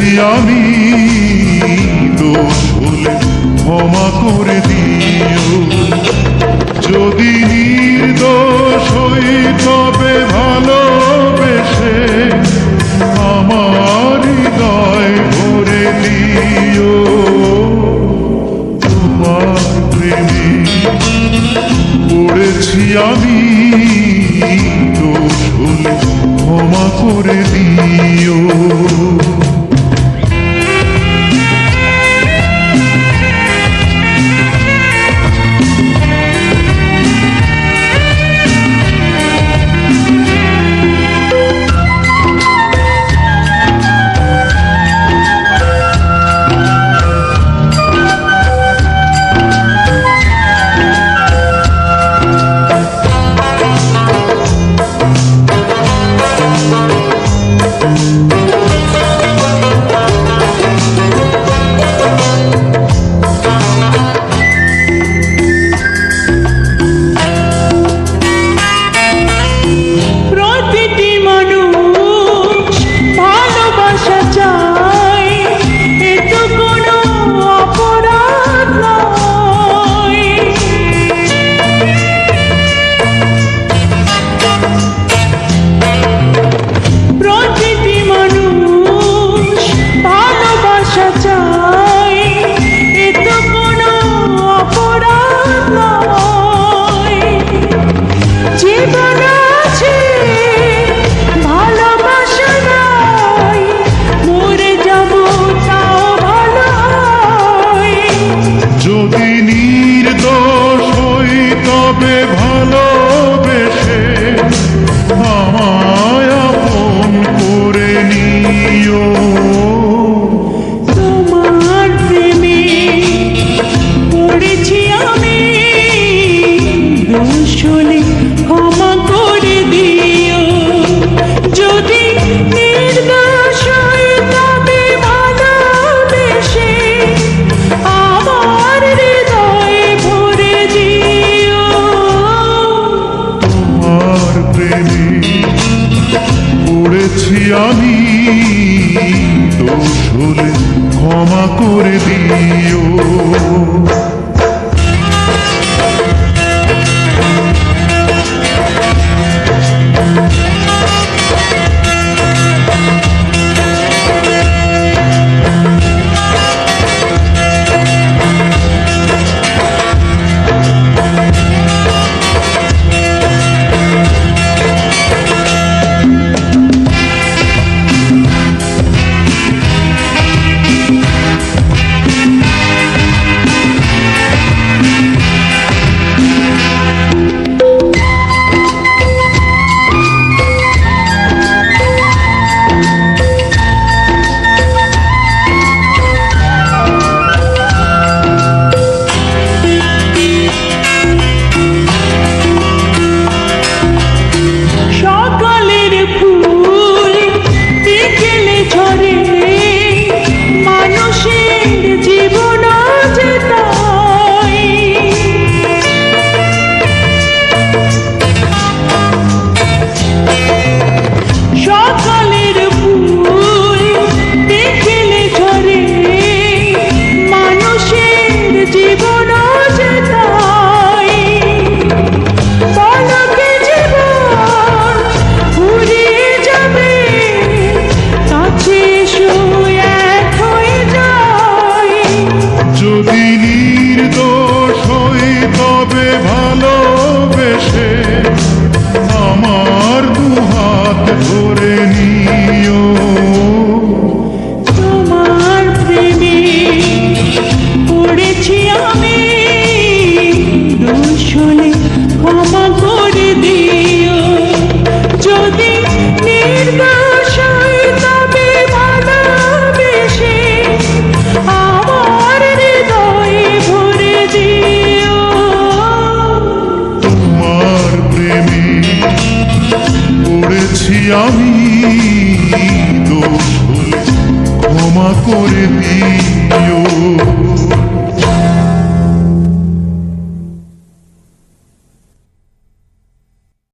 করেছি আমি দোষ হলে ক্ষমা করে দিও। যদি নির্দোষ হই তবে ভালোবেসে আমার হৃদয় ভরে দিও তোমার প্রেমে পড়েছি আমি দোষ হলে ক্ষমা করে ভুল ক্ষমা করে দিও। দোষ হলে ক্ষমা করে দিও